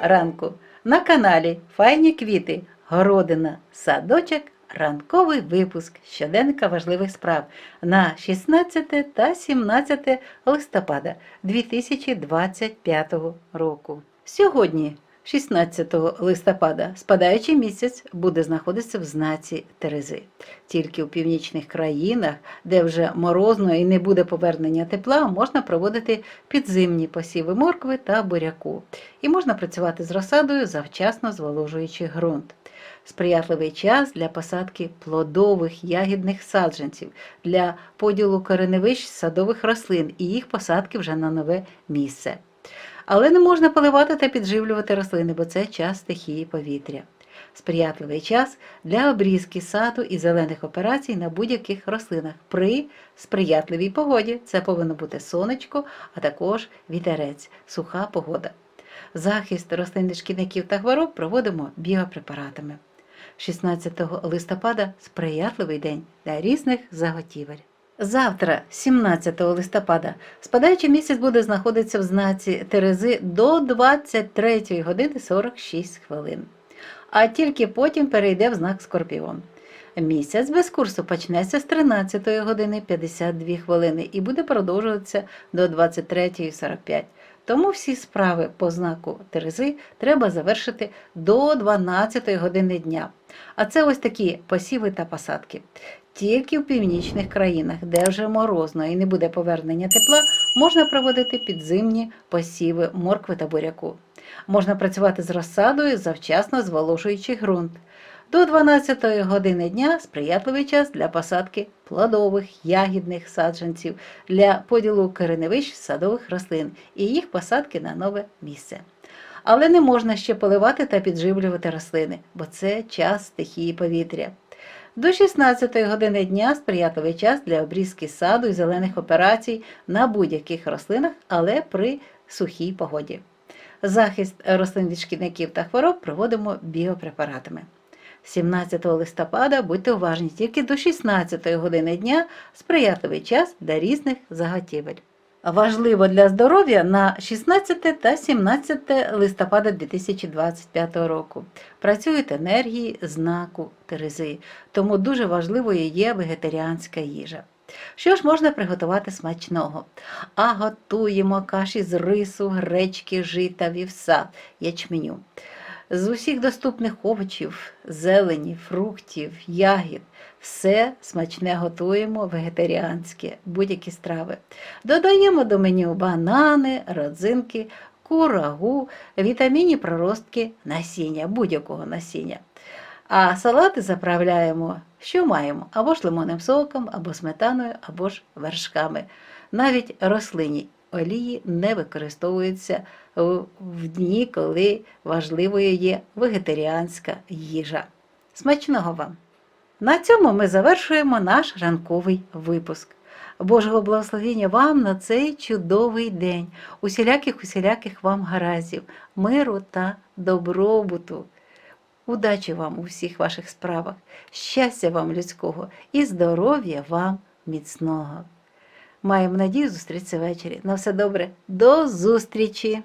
ранку. На каналі Файні квіти, городина, садочок, ранковий випуск щоденника важливих справ на 16 та 17 листопада 2025 року. Сьогодні, 16 листопада, спадаючий місяць буде знаходитися в знаці Терези. Тільки у північних країнах, де вже морозно і не буде повернення тепла, можна проводити підзимні посіви моркви та буряку. І можна працювати з розсадою, завчасно зволожуючи ґрунт. Сприятливий час для посадки плодових ягідних саджанців, для поділу кореневищ садових рослин і їх посадки вже на нове місце. Але не можна поливати та підживлювати рослини, бо це час стихії повітря. Сприятливий час для обрізки саду і зелених операцій на будь-яких рослинах при сприятливій погоді. Це повинно бути сонечко, а також вітерець, суха погода. Захист рослин шкідників та хвороб проводимо біопрепаратами. 16 листопада сприятливий день для різних заготівель. Завтра, 17 листопада, спадаючий місяць буде знаходитися в знаці Терези до 23 години 46 хвилин, а тільки потім перейде в знак Скорпіон. Місяць без курсу почнеться з 13 години 52 хвилини і буде продовжуватися до 23.45. Тому всі справи по знаку Терези треба завершити до 12 години дня. А це ось такі посіви та посадки. Тільки в північних країнах, де вже морозно і не буде повернення тепла, можна проводити підзимні посіви моркви та буряку. Можна працювати з розсадою, завчасно зволожуючи ґрунт. До 12 години дня сприятливий час для посадки плодових, ягідних саджанців, для поділу кореневищ садових рослин і їх посадки на нове місце. Але не можна ще поливати та підживлювати рослини, бо це час стихії повітря. До 16 години дня сприятливий час для обрізки саду і зелених операцій на будь-яких рослинах, але при сухій погоді. Захист рослин від шкідників та хвороб проводимо біопрепаратами. 17 листопада будьте уважні тільки до 16 години дня сприятливий час для різних заготівель. Важливо для здоров'я на 16 та 17 листопада 2025 року. Працюють енергії знаку Терези, тому дуже важливою є вегетаріанська їжа. Що ж можна приготувати смачного? А готуємо каші з рису, гречки, жита, вівса, ячменю. З усіх доступних овочів, зелені, фруктів, ягід, все смачне готуємо вегетаріанське, будь-які страви. Додаємо до меню банани, родзинки, курагу, вітамінні проростки, насіння, будь-якого насіння. А салати заправляємо, що маємо, або ж лимонним соком, або сметаною, або ж вершками. Навіть рослинні олії не використовуються в дні, коли важливою є вегетаріанська їжа. Смачного вам! На цьому ми завершуємо наш ранковий випуск. Божого благословення вам на цей чудовий день, усіляких усіляких вам гаразів, миру та добробуту. Удачі вам у всіх ваших справах, щастя вам людського і здоров'я вам міцного. Маємо надію зустрітися ввечері. На все добре, до зустрічі!